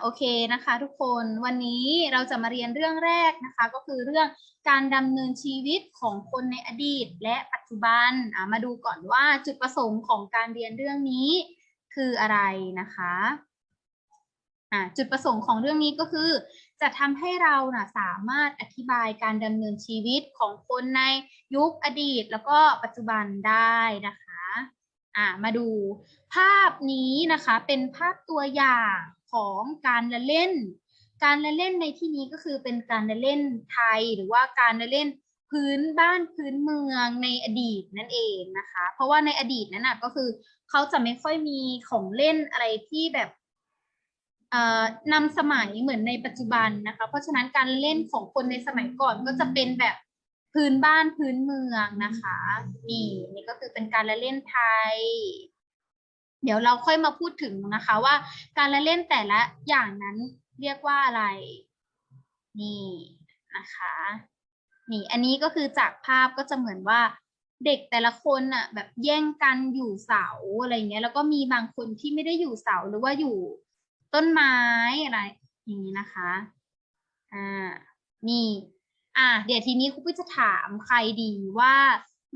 โอเคนะคะ ทุกคนวันนี้เราจะมาเรียนเรื่องแรกนะคะ ก็คือเรื่องการดำเนินชีวิตของคนในอดีต และปัจจุบันมาดูก่อนว่าจุดประสงค์ของการเรียนเรื่องนี้คืออะไรนะคะจุดประสงค์ของเรื่องนี้ก็คือ จะทำให้เรานะสามารถอธิบายการดำเนินชีวิตของคนในยุคอดีต แล้วก็ปัจจุบันได้นะคะอ่ามาดูภาพนี้นะคะเป็นภาพตัวอย่าง ของการละเล่น การละเล่นในที่นี้ก็คือเป็นการละเล่นไทยหรือว่าการละเล่นพื้นบ้านพื้นเมืองในอดีตนั่นเองนะคะ เพราะว่าในอดีตนั้นนะก็คือเขาจะไม่ค่อยมีของเล่นอะไรที่แบบนำสมัยเหมือนในปัจจุบันนะคะ เพราะฉะนั้นการเล่นของคนในสมัยก่อนก็จะเป็นแบบพื้นบ้านพื้นเมืองนะคะ นี่นี่ก็คือเป็นการละเล่นไทย เดี๋ยวเราค่อยมาพูดถึงนะคะว่าการละเล่นแต่ละอย่างนั้นเรียกว่าอะไร นี่นะคะ นี่อันนี้ก็คือจากภาพก็จะเหมือนว่าเด็กแต่ละคนน่ะแบบแย่งกันอยู่เสาอะไรอย่างเงี้ย แล้วก็มีบางคนที่ไม่ได้อยู่เสาหรือว่าอยู่ต้นไม้อะไร อย่างนี้นะคะ อ่า นี่ อ่า เดี๋ยวทีนี้ครูปุ้ยจะถามใครดีว่า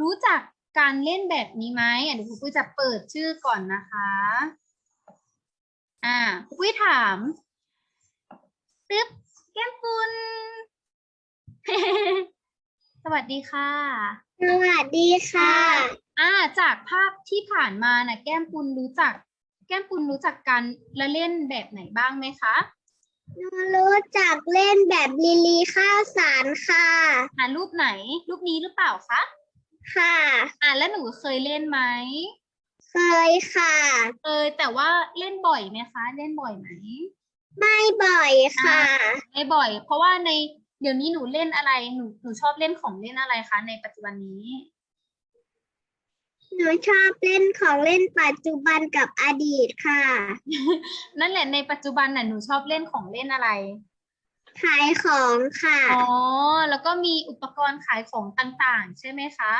รู้จัก การเล่นแบบนี้ไหมอะเดี๋ยวครูปุ้ยจะเปิดชื่อก่อนนะคะ อ่าครูปุ้ยถามตึ๊บแก้มปุนสวัสดีค่ะ สวัสดีค่ะ อ่า จากภาพที่ผ่านมาน่ะแก้มปุนรู้จัก แก้มปุนรู้จักการละเล่นแบบไหนบ้างไหมคะหนูรู้จักเล่นแบบลิลีข้าวสารค่ะอ่ารูปไหน รูปนี้หรือเปล่าคะ ค่ะ อ่าแล้วหนูเคยเล่นไหมเคยค่ะ เคยแต่ว่าเล่นบ่อยไหมคะ เล่นบ่อยไหมไม่บ่อยค่ะ ไม่บ่อย เพราะว่าในเดี๋ยวนี้หนูเล่นอะไรหนูหนูชอบเล่นของเล่นอะไรคะในปัจจุบันนี้ หนูชอบเล่นของเล่นปัจจุบันกับอดีตค่ะ นั่นแหละในปัจจุบันน่ะหนูชอบเล่นของเล่นอะไร ขายของค่ะ อ๋อ แล้วก็มีอุปกรณ์ขายของต่างๆ ใช่ไหมคะ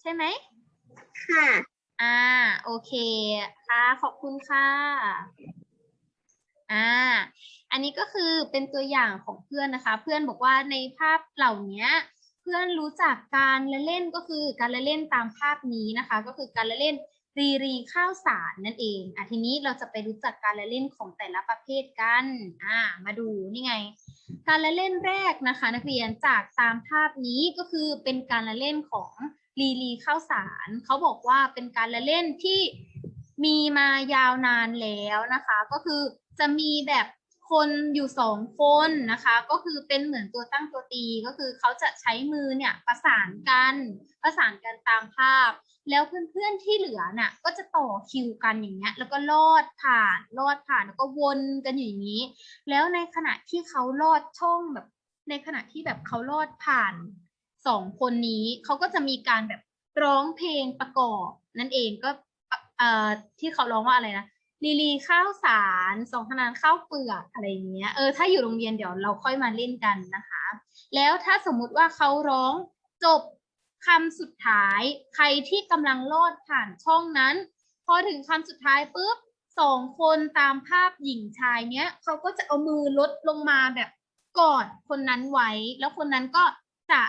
ใช่ไหม ค่ะ อ่า โอเคค่ะ ขอบคุณค่ะ อ่า อันนี้ก็คือเป็นตัวอย่างของเพื่อนนะคะ เพื่อนบอกว่าในภาพเหล่านี้เพื่อนรู้จักการละเล่นก็คือการละเล่นตามภาพนี้นะคะ ก็คือการละเล่น รีรีข้าวสารนั่นเองอะทีนี้เราจะไปรู้จักการละเล่นของแต่ละประเภทกันอ่ามาดูนี่ไง การละเล่นแรกนะคะ นักเรียนจากตามภาพนี้ก็คือเป็นการละเล่นของรีรีข้าวสารเขาบอกว่าเป็นการละเล่นที่มีมายาวนานแล้วนะคะ ก็คือจะมีแบบ คนอยู่สองคนนะคะ ก็คือเป็นเหมือนตัวตั้งตัวตีก็คือเขาจะใช้มือเนี่ยประสานกันประสานกันตามภาพ แล้วเพื่อนๆที่เหลือน่ะก็จะต่อคิวกันอย่างเงี้ยแล้วก็ลอดผ่านลอดผ่านแล้วก็วนกันอยู่อย่างนี้ แล้วในขณะที่เขาลอดช่องแบบ ในขณะที่แบบเขาลอดผ่านสองคนนี้เขาก็จะมีการแบบร้องเพลงประกอบนั่นเองก็เอ่อที่เขาร้องว่าอะไรนะ ลีลีข้าวสารสองขนานข้าวเปลือกอะไรอย่างเงี้ย เออ ถ้าอยู่โรงเรียนเดี๋ยวเราค่อยมาเล่นกันนะคะ แล้วถ้าสมมุติว่าเขาร้องจบคำสุดท้าย ใครที่กำลังลอดผ่านช่องนั้น พอถึงคำสุดท้ายปุ๊บสองคนตามภาพหญิงชายเนี้ยเขาก็จะเอามือลดลงมาแบบกอดคนนั้นไว้ แล้วคนนั้นก็จะ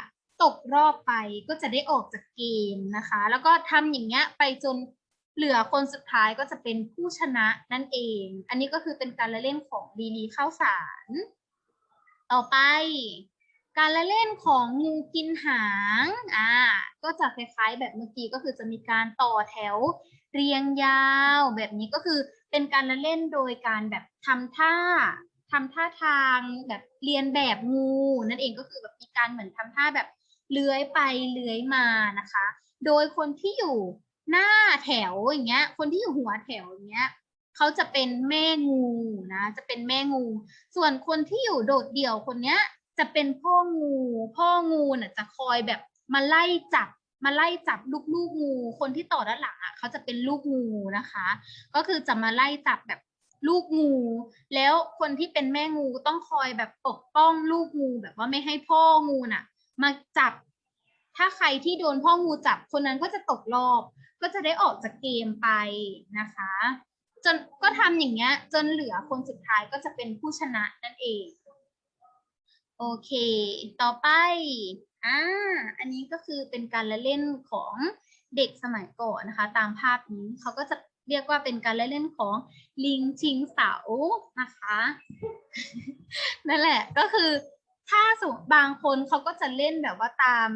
ตกรอบไปก็จะได้ออกจากเกมนะคะ แล้วก็ทำอย่างเงี้ยไปจน เหลือคนสุดท้ายก็จะเป็นผู้ชนะนั่นเอง อันนี้ก็คือเป็นการละเล่นของลีลีข้าวสาร ต่อไป การละเล่นของงูกินหาง อ่า ก็จะคล้ายๆ แบบเมื่อกี้ก็คือจะมีการต่อแถวเรียงยาว แบบนี้ก็คือเป็นการละเล่นโดยการแบบทำท่าทำท่าทางแบบเรียนแบบงู นั่นเองก็คือแบบมีการเหมือนทำท่าแบบเลื้อยไปเลื้อยมานะคะ โดยคนที่อยู่ หน้าแถวอย่างเงี้ย คนที่อยู่หัวแถวอย่างเงี้ยเขาจะเป็นแม่งูนะ จะเป็นแม่งู ส่วนคนที่อยู่โดดเดี่ยวคนเนี้ย จะเป็นพ่องู พ่องูน่ะจะคอยแบบมาไล่จับมาไล่จับลูกลูกงู คนที่ต่อด้านหลังอะเขาจะเป็นลูกงูนะคะ ก็คือจะมาไล่จับแบบลูกงู แล้วคนที่เป็นแม่งูต้องคอยแบบปกป้องลูกงูแบบว่าไม่ให้พ่องูน่ะ มาจับ ถ้าใครที่โดนพ่องูจับคนนั้นก็จะตกรอบ ก็จะได้ออกจากเกมไปนะคะ จนก็ทำอย่างเงี้ย จนเหลือคนสุดท้ายก็จะเป็นผู้ชนะนั่นเอง โอเค ต่อไปอ่าอันนี้ก็คือเป็นการละเล่นของเด็กสมัยก่อนนะคะ ตามภาพนี้เขาก็จะเรียกว่าเป็นการเล่นของลิงชิงเสานะคะ นั่นแหละก็คือถ้าสมบางคนเขาก็จะเล่นแบบว่าตาม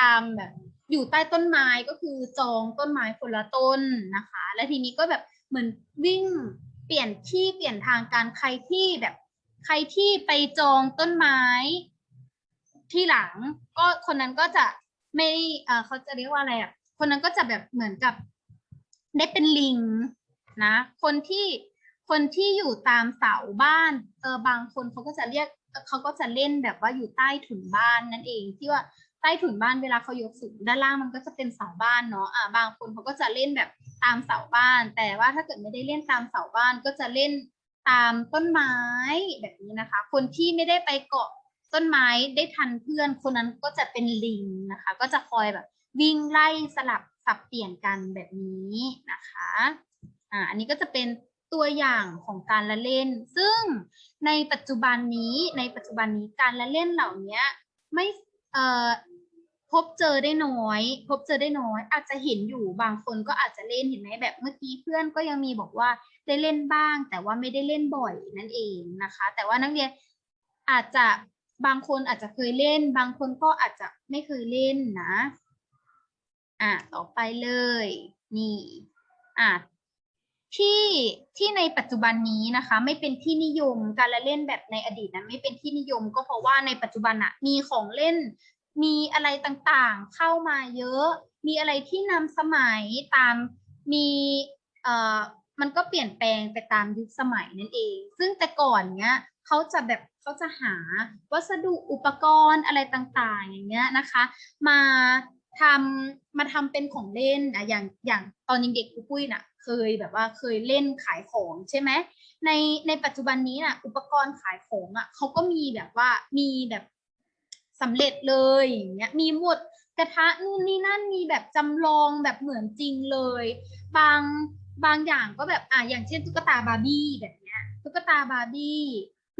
ตามแบบอยู่ใต้ต้นไม้ก็คือจองต้นไม้คนละต้นนะคะ และทีนี้ก็แบบเหมือนวิ่งเปลี่ยนที่เปลี่ยนทางการใครที่แบบ ใครที่ไปจองต้นไม้ ที่หลัง ก็คนนั้นก็จะไม่เออเขาจะเรียกว่าอะไรอะคนนั้นก็จะแบบเหมือนกับได้เป็นลิงนะ คนที่คนที่อยู่ตามเสาบ้านเออบางคนเขาก็จะเรียกเขาก็จะเล่นแบบว่าอยู่ใต้ถุนบ้านนั่นเองที่ว่า ใต้ถุนบ้านเวลาเขายกสูงด้านล่างมันก็จะเป็นเสาบ้านเนาะอ่าบางคนเขาก็จะเล่นแบบตามเสาบ้าน แต่ว่าถ้าเกิดไม่ได้เล่นตามเสาบ้านก็จะเล่นตามต้นไม้แบบนี้นะคะ คนที่ไม่ได้ไปเกาะต้นไม้ได้ทันเพื่อนคนนั้นก็จะเป็นลิงนะคะ ก็จะคอยแบบ วิ่งไล่สลับสับเปลี่ยนกันแบบนี้นะคะอ่าอันนี้ก็จะเป็นตัวอย่างของการละเล่น ซึ่งในปัจจุบันนี้ในปัจจุบันนี้การละเล่นเหล่านี้ไม่เอ่อ พบเจอได้น้อย พบเจอได้น้อย อาจจะเห็นอยู่บางคนก็อาจจะเล่นเห็นไหมแบบเมื่อกี้เพื่อนก็ยังมีบอกว่าได้เล่นบ้าง แต่ว่าไม่ได้เล่นบ่อยนั่นเองนะคะ แต่ว่านักเรียนอาจจะบางคนอาจจะเคยเล่น บางคนก็อาจจะไม่เคยเล่นนะอะต่อไปเลย นี่อะที่ที่ในปัจจุบันนี้นะคะ ไม่เป็นที่นิยมการละเล่นแบบในอดีตนั้นไม่เป็นที่นิยม ก็เพราะว่าในปัจจุบันอะมีของเล่น มีอะไรต่างๆเข้ามาเยอะ มีอะไรที่นำสมัยตามมีเอ่อมันก็เปลี่ยนแปลงไปตามยุคสมัยนั่นเอง ซึ่งแต่ก่อนเนี้ยเขาจะแบบเขาจะหาวัสดุอุปกรณ์อะไรต่างๆ อย่างเงี้ยนะคะ มาทำมาทำเป็นของเล่นอะอย่างอย่างตอนยังเด็กปุ้ยน่ะ เคยแบบว่าเคยเล่นขายของใช่ไหมในในปัจจุบันนี้น่ะอุปกรณ์ขายของอะเขาก็มีแบบว่ามีแบบ สำเร็จเลยอย่างเงี้ยมีหมดกระทะนู่นนี่นั่นมีแบบจำลองแบบเหมือนจริงเลย บางบางอย่างก็แบบอะอย่างเช่นตุ๊กตาบาร์บี้แบบเนี้ยตุ๊กตาบาร์บี้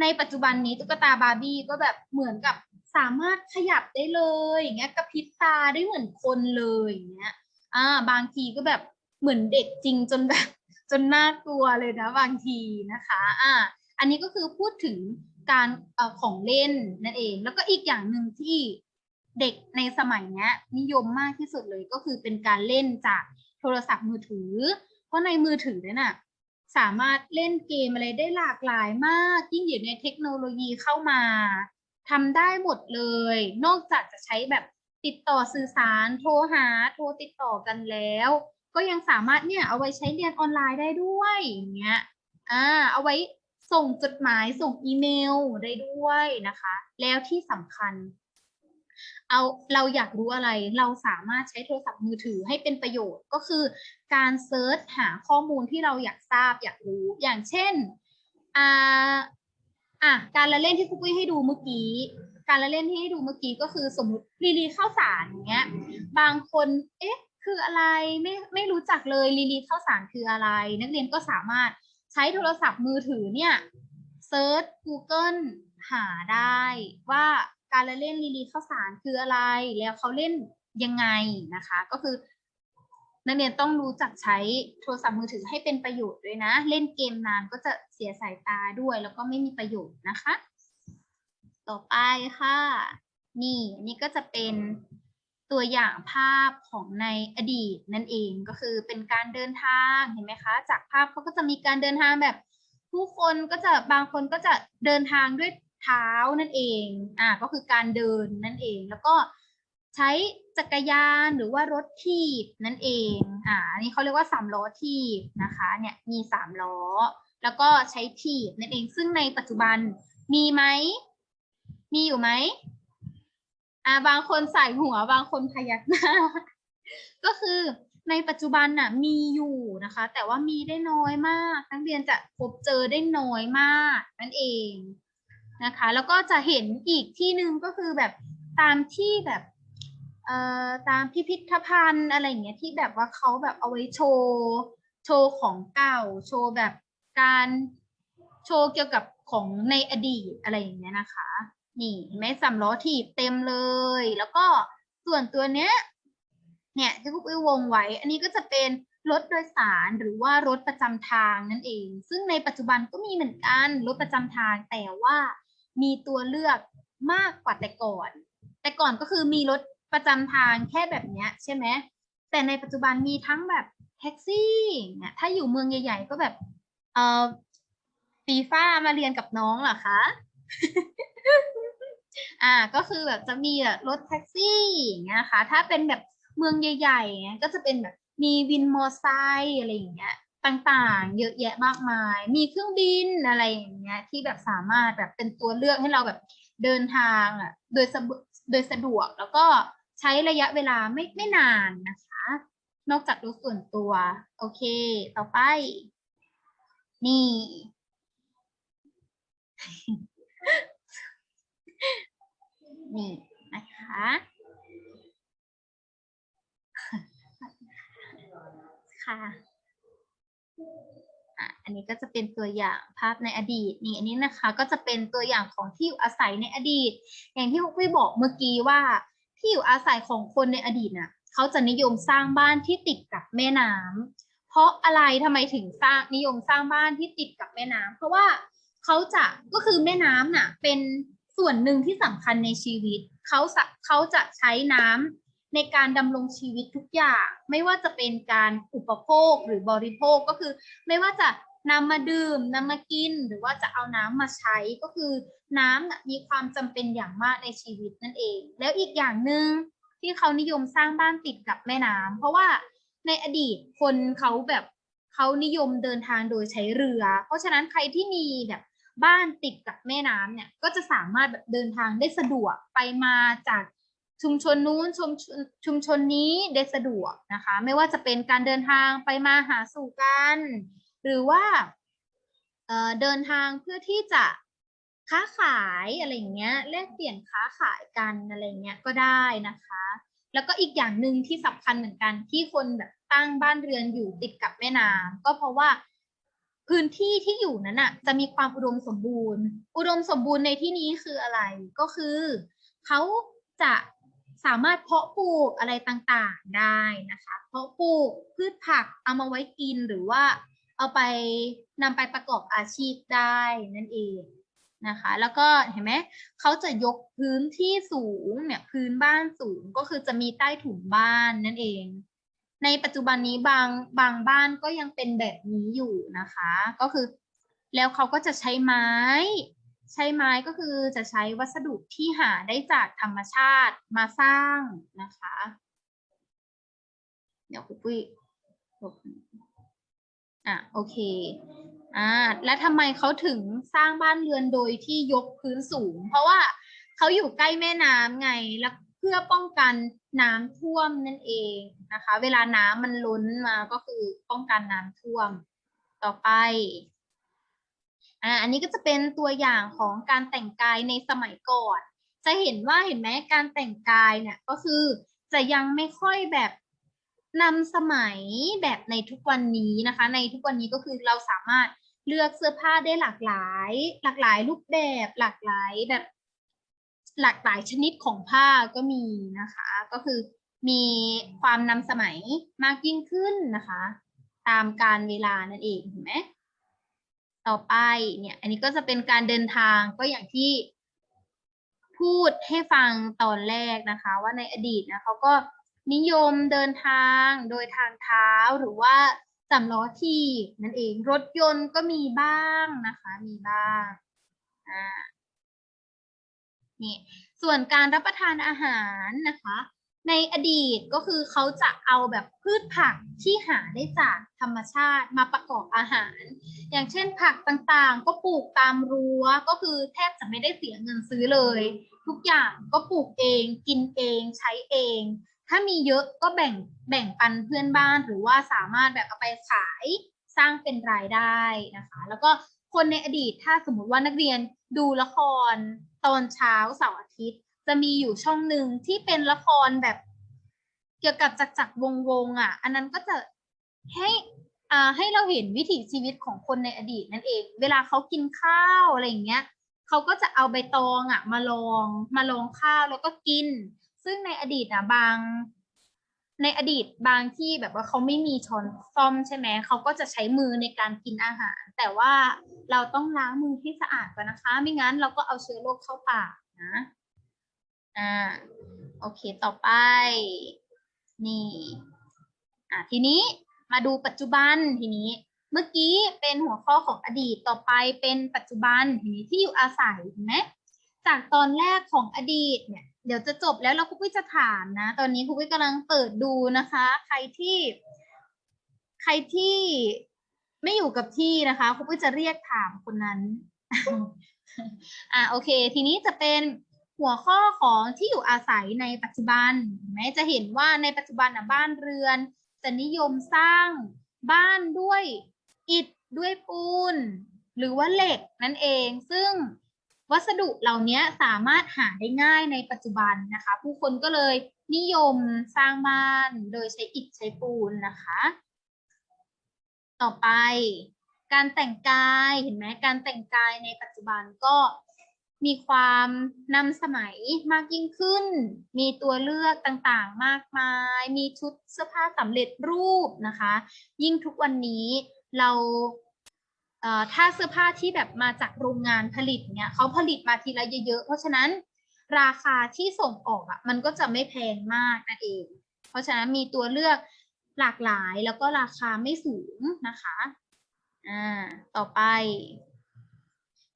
ในปัจจุบันนี้ตุ๊กตาบาร์บี้ก็แบบเหมือนกับสามารถขยับได้เลยอย่างเงี้ยกระพริบตาได้เหมือนคนเลยอย่างเงี้ยอ่าบางทีก็แบบเหมือนเด็กจริงจนแบบจนน่ากลัวเลยนะบางทีนะคะอ่าอันนี้ก็คือพูดถึง การเออของเล่นนั่นเอง แล้วก็อีกอย่างหนึ่งที่เด็กในสมัยนี้นิยมมากที่สุดเลยก็คือเป็นการเล่นจากโทรศัพท์มือถือ เพราะในมือถือเนี่ยน่ะสามารถเล่นเกมอะไรได้หลากหลายมาก ยิ่งเดี๋ยวนี้เทคโนโลยีเข้ามาทำได้หมดเลย นอกจากจะใช้แบบติดต่อสื่อสาร โทรหา โทรติดต่อกันแล้ว ก็ยังสามารถเนี่ยเอาไว้ใช้เรียนออนไลน์ได้ด้วยอย่างเงี้ย อ่า เอาไว้ ส่งจดหมายส่งอีเมลได้ด้วยนะคะ แล้วที่สำคัญ เอาเราอยากรู้อะไรเราสามารถใช้โทรศัพท์มือถือให้เป็นประโยชน์ก็คือ การเซิร์ชหาข้อมูลที่เราอยากทราบอยากรู้อย่างเช่นอ่าอะการละเล่นที่ครูปุ้ยให้ดูเมื่อกี้การละเล่นที่ให้ดูเมื่อกี้ก็คือสมมติลีลีข้าวสารอย่างเงี้ย บางคนเอ๊ะคืออะไรไม่ไม่รู้จักเลยลีลีข้าวสารคืออะไร นักเรียนก็สามารถ ใช้โทรศัพท์มือถือเนี่ยเซิร์ช Google หาได้ว่าการละเล่นลีลีข้าวสารคืออะไร แล้วเขาเล่นยังไงนะคะ ก็คือนักเรียนต้องรู้จักใช้โทรศัพท์มือถือให้เป็นประโยชน์ด้วยนะ เล่นเกมนานก็จะเสียสายตาด้วย แล้วก็ไม่มีประโยชน์นะคะ ต่อไปค่ะ นี่นนี้ก็จะเป็น ตัวอย่างภาพของในอดีตนั่นเองก็คือเป็นการเดินทางเห็นไหมคะ จากภาพเขาก็จะมีการเดินทางแบบ ผู้คนก็จะบางคนก็จะเดินทางด้วยเท้านั่นเองอ่าก็คือการเดินนั่นเองแล้วก็ใช้จักรยานหรือว่ารถถีบนั่นเองอ่าอันนี้เขาเรียกว่าสามล้อถีบนะคะเนี่ยมีสามล้อ แล้วก็ใช้ถีบนั่นเองซึ่งในปัจจุบันมีไหมมีอยู่ไหม อ่าบางคนใส่หัวบางคนพยักหน้า ก็คือในปัจจุบันน่ะมีอยู่นะคะ แต่ว่ามีได้น้อยมาก นักเรียนจะพบเจอได้น้อยมากนั่นเองนะคะ แล้วก็จะเห็นอีกที่หนึ่งก็คือแบบตามที่แบบเอ่อตามพิพิธภัณฑ์อะไรอย่างเงี้ยที่แบบว่าเขาแบบเอาไว้โชว์โชว์ของเก่า โชว์แบบการโชว์เกี่ยวกับของในอดีตอะไรอย่างเงี้ยนะคะ นี่เห็นไหมสำล้อถีบเต็มเลย แล้วก็ส่วนตัวเนี้ย เนี่ยที่พวกวิววงไว้ อันนี้ก็จะเป็นรถโดยสารหรือว่ารถประจำทางนั่นเอง ซึ่งในปัจจุบันก็มีเหมือนกันรถประจำทางแต่ว่ามีตัวเลือกมากกว่าแต่ก่อน แต่ก่อนก็คือมีรถประจำทางแค่แบบเนี้ยใช่ไหมแต่ในปัจจุบันมีทั้งแบบแท็กซี่เนี่ยถ้าอยู่เมืองใหญ่ ๆ ก็แบบเออฟีฟ่ามาเรียนกับน้องเหรอคะ อ่าก็คือแบบจะมีแบบรถแท็กซี่อย่างเงี้ยนะคะถ้าเป็นแบบเมืองใหญ่ๆเงี้ยก็จะเป็นแบบมีวินมอไซค์อะไรอย่างเงี้ยต่างๆ เยอะแยะมากมาย มีเครื่องบินอะไรอย่างเงี้ยที่แบบสามารถแบบเป็นตัวเลือกให้เราแบบเดินทางอะโดยสะดวกโดยสะดวกแล้วก็ใช้ระยะเวลาไม่ไม่นานนะคะ นอกจากรถส่วนตัว โอเค ต่อไป นี่ นี่นะคะค่ะอันนี้ก็จะเป็นตัวอย่างภาพในอดีตนี่อันนี้นะคะก็จะเป็นตัวอย่างของที่อยู่อาศัยในอดีต อย่างที่พี่บอกเมื่อกี้ว่าที่อยู่อาศัยของคนในอดีตน่ะเขาจะนิยมสร้างบ้านที่ติดกับแม่น้ำเพราะอะไรทำไมถึงสร้างนิยมสร้างบ้านที่ติดกับแม่น้ำเพราะว่าเขาจะก็คือแม่น้ำน่ะเป็น ส่วนหนึ่งที่สำคัญในชีวิตเขาเขาจะใช้น้ำในการดำรงชีวิตทุกอย่าง ไม่ว่าจะเป็นการอุปโภคหรือบริโภคก็คือ ไม่ว่าจะนำมาดื่มนำมากิน หรือว่าจะเอาน้ำมาใช้ก็คือน้ำนะมีความจำเป็นอย่างมากในชีวิตนั่นเอง แล้วอีกอย่างหนึ่งที่เขานิยมสร้างบ้านติดกับแม่น้ำเพราะว่าในอดีตคนเขาแบบเขานิยมเดินทางโดยใช้เรือ เพราะฉะนั้นใครที่มีแบบ บ้านติดกับแม่น้ำเนี่ยก็จะสามารถแบบเดินทางได้สะดวกไปมาจากชุมชนนู้นชุมชนชุมชนนี้ได้สะดวกนะคะ ไม่ว่าจะเป็นการเดินทางไปมาหาสู่กัน หรือว่าเเดินทางเพื่อที่จะค้าขายอะไรอย่างเงี้ยแลกเปลี่ยนค้าขายกันอะไรเงี้ยก็ได้นะคะ แล้วก็อีกอย่างหนึ่งที่สำคัญเหมือนกันที่คนแบบตั้งบ้านเรือนอยู่ติดกับแม่น้ำก็เพราะว่า พื้นที่ที่อยู่นั้นอะจะมีความอุดมสมบูรณ์ อุดมสมบูรณ์ในที่นี้คืออะไร ก็คือเขาจะสามารถเพาะปลูกอะไรต่างๆได้นะคะ เพาะปลูกพืชผักเอามาไว้กินหรือว่าเอาไปนำไปประกอบอาชีพได้นั่นเองนะคะ แล้วก็เห็นไหมเขาจะยกพื้นที่สูงเนี่ยพื้นบ้านสูงก็คือจะมีใต้ถุนบ้านนั่นเอง ในปัจจุบันนี้บางบางบ้านก็ยังเป็นแบบนี้อยู่นะคะ ก็คือ แล้วเขาก็จะใช้ไม้ ใช้ไม้ก็คือจะใช้วัสดุที่หาได้จากธรรมชาติมาสร้างนะคะ เดี๋ยวคุณปุ้ยอะโอเคอ่าและทำไมเขาถึงสร้างบ้านเรือนโดยที่ยกพื้นสูง เพราะว่าเขาอยู่ใกล้แม่น้ำไงแล้ว พื่อป้องกันน้ำท่วมนั่นเองนะคะ เวลาน้ำมันล้นมาก็คือป้องกันน้ำท่วมต่อไปอ่าอันนี้ก็จะเป็นตัวอย่างของการแต่งกายในสมัยก่อน จะเห็นว่าเห็นไหมการแต่งกายเนี่ยก็คือจะยังไม่ค่อยแบบนำสมัยแบบในทุกวันนี้นะคะ ในทุกวันนี้ก็คือเราสามารถเลือกเสื้อผ้าได้หลากหลาย หลากหลายรูปแบบหลากหลายแบบ หลากหลายชนิดของผ้าก็มีนะคะ ก็คือมีความนำสมัยมากยิ่งขึ้นนะคะ ตามการเวลานั่นเองเห็นไหมต่อไปเนี่ยอันนี้ก็จะเป็นการเดินทางก็อย่างที่พูดให้ฟังตอนแรกนะคะ ว่าในอดีตนะเขาก็นิยมเดินทางโดยทางเท้าหรือว่าสำล้อถีบนั่นเองรถยนต์ก็มีบ้างนะคะ มีบ้างอ่า นี่ส่วนการรับประทานอาหารนะคะ ในอดีตก็คือเขาจะเอาแบบพืชผักที่หาได้จากธรรมชาติมาประกอบอาหาร อย่างเช่นผักต่างๆ ก็ปลูกตามรั้วก็คือแทบจะไม่ได้เสียเงินซื้อเลย ทุกอย่างก็ปลูกเองกินเองใช้เอง ถ้ามีเยอะก็แบ่งแบ่งปันเพื่อนบ้านหรือว่าสามารถแบบเอาไปขายสร้างเป็นรายได้นะคะ แล้วก็ คนในอดีตถ้าสมมติว่านักเรียนดูละครตอนเช้าเสาร์อาทิตย์ จะมีอยู่ช่องหนึ่งที่เป็นละครแบบ เกี่ยวกับจักจักรวงวงอะ อันนั้นก็จะให้อ่าให้เราเห็นวิถีชีวิตของคนในอดีตนั่นเอง เวลาเขากินข้าวอะไรอย่างเงี้ยเขาก็จะเอาใบตองอะมาลองมาลองข้าวแล้วก็กิน ซึ่งในอดีตอะบาง ในอดีตบางที่แบบว่าเขาไม่มีช้อนซ่อมใช่ไหมเขาก็จะใช้มือในการกินอาหาร แต่ว่าเราต้องล้างมือให้สะอาดก่อนนะคะ ไม่งั้นเราก็เอาเชื้อโรคเข้าปากนะอ่าโอเคต่อไป นี่อะทีนี้มาดูปัจจุบันทีนี้ เมื่อกี้เป็นหัวข้อของอดีตต่อไปเป็นปัจจุบันทีนี้ที่อยู่อาศัยเห็นไหมจากตอนแรกของอดีตเนี่ย เดี๋ยวจะจบแล้วเราคุกวิจะถามนะ ตอนนี้คุกวิกำลังเปิดดูนะคะ ใครที่ ใครที่ไม่อยู่กับที่นะคะคุกวิจะเรียกถามคนนั้น อะโอเค ทีนี้จะเป็นหัวข้อของที่อยู่อาศัยในปัจจุบันเห็นไหมจะเห็นว่าในปัจจุบันอะบ้านเรือน จะนิยมสร้างบ้านด้วยอิฐด้วยปูน หรือว่าเหล็กนั่นเอง ซึ่ง วัสดุเหล่านี้สามารถหาได้ง่ายในปัจจุบันนะคะ ผู้คนก็เลยนิยมสร้างบ้านโดยใช้อิฐใช้ปูนนะคะ ต่อไป การแต่งกายเห็นไหมการแต่งกายในปัจจุบันก็มีความนำสมัยมากยิ่งขึ้น มีตัวเลือกต่างๆ มากมาย มีชุดเสื้อผ้าสำเร็จรูปนะคะ ยิ่งทุกวันนี้เรา ถ้าเสื้อผ้าที่แบบมาจากโรงงานผลิตเนี่ยเขาผลิตมาทีละเยอะๆ เพราะฉะนั้นราคาที่ส่งออกอะมันก็จะไม่แพงมากนั่นเอง เพราะฉะนั้นมีตัวเลือกหลากหลายแล้วก็ราคาไม่สูงนะคะอ่าต่อไป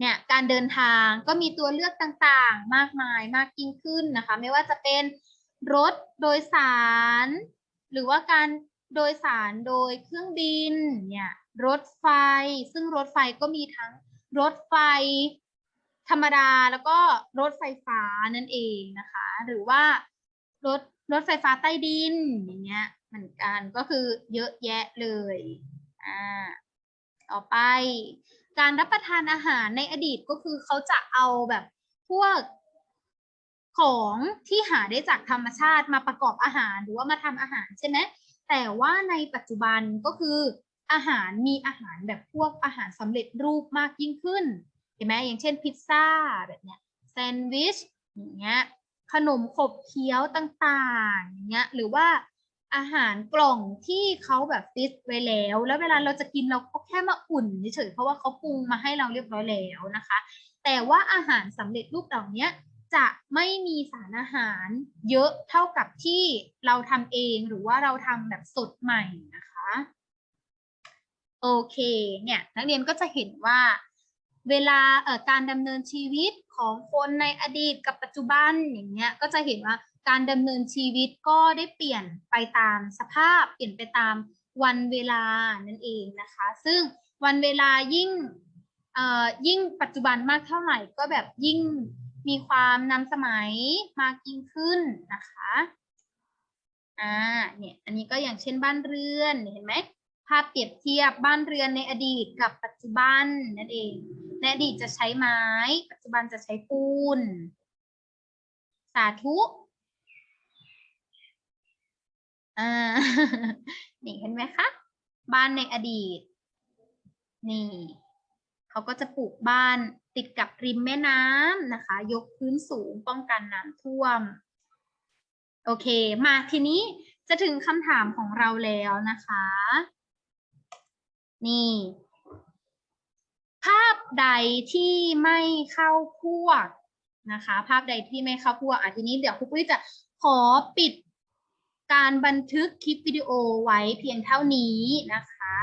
เนี่ยการเดินทางก็มีตัวเลือกต่างๆ มากมายมากยิ่งขึ้นนะคะ ไม่ว่าจะเป็นรถโดยสาร หรือว่าการโดยสารโดยเครื่องบินเนี่ย รถไฟ ซึ่งรถไฟก็มีทั้งรถไฟธรรมดาแล้วก็รถไฟฟ้านั่นเองนะคะ หรือว่ารถรถไฟฟ้าใต้ดินอย่างเงี้ยเหมือนกันก็คือเยอะแยะเลยอ่าต่อไป การรับประทานอาหารในอดีตก็คือเขาจะเอาแบบพวกของที่หาได้จากธรรมชาติมาประกอบอาหารหรือว่ามาทำอาหารใช่ไหมแต่ว่าในปัจจุบันก็คือ อาหารมีอาหารแบบพวกอาหารสำเร็จรูปมากยิ่งขึ้นเห็นไหมอย่างเช่นพิซซ่าแบบเนี้ยแซนด์วิชอย่างเงี้ยขนมขบเคี้ยวต่างๆอย่างเงี้ยหรือว่าอาหารกล่องที่เขาแบบฟิตไว้แล้ว แล้วเวลาเราจะกินเราก็แค่มาอุ่นเฉยๆเพราะว่าเขาปรุงมาให้เราเรียบร้อยแล้วนะคะ แต่ว่าอาหารสำเร็จรูปเหล่านี้จะไม่มีสารอาหารเยอะเท่ากับที่เราทำเองหรือว่าเราทำแบบสดใหม่นะคะ โอเคเนี่ยนักเรียนก็จะเห็นว่าเวลาการดำเนินชีวิตของคนในอดีตกับปัจจุบันอย่างเงี้ยก็จะเห็นว่าการดำเนินชีวิตก็ได้เปลี่ยนไปตามสภาพ เปลี่ยนไปตามวันเวลานั่นเองนะคะ ซึ่งวันเวลายิ่งเอ่ยิ่งปัจจุบันมากเท่าไหร่ก็แบบยิ่งมีความนำสมัยมากยิ่งขึ้นนะคะอ่าเนี่ยอันนี้ก็อย่างเช่นบ้านเรือนเห็นไหม ภาพเปรียบเทียบบ้านเรือนในอดีตกับปัจจุบันนั่นเอง ในอดีตจะใช้ไม้ ปัจจุบันจะใช้ปูน สาธุอ่านี่เห็นไหมคะ บ้านในอดีต นี่เขาก็จะปลูกบ้านติดกับริมแม่น้ำนะคะ ยกพื้นสูงป้องกันน้ำท่วม โอเค มาทีนี้จะถึงคำถามของเราแล้วนะคะ นี่ ภาพใดที่ไม่เข้าพวกนะคะ ภาพใดที่ไม่เข้าพวกอะทีนี้เดี๋ยวครูปุ้ยจะขอปิดการบันทึกคลิปวิดีโอไว้เพียงเท่านี้นะคะ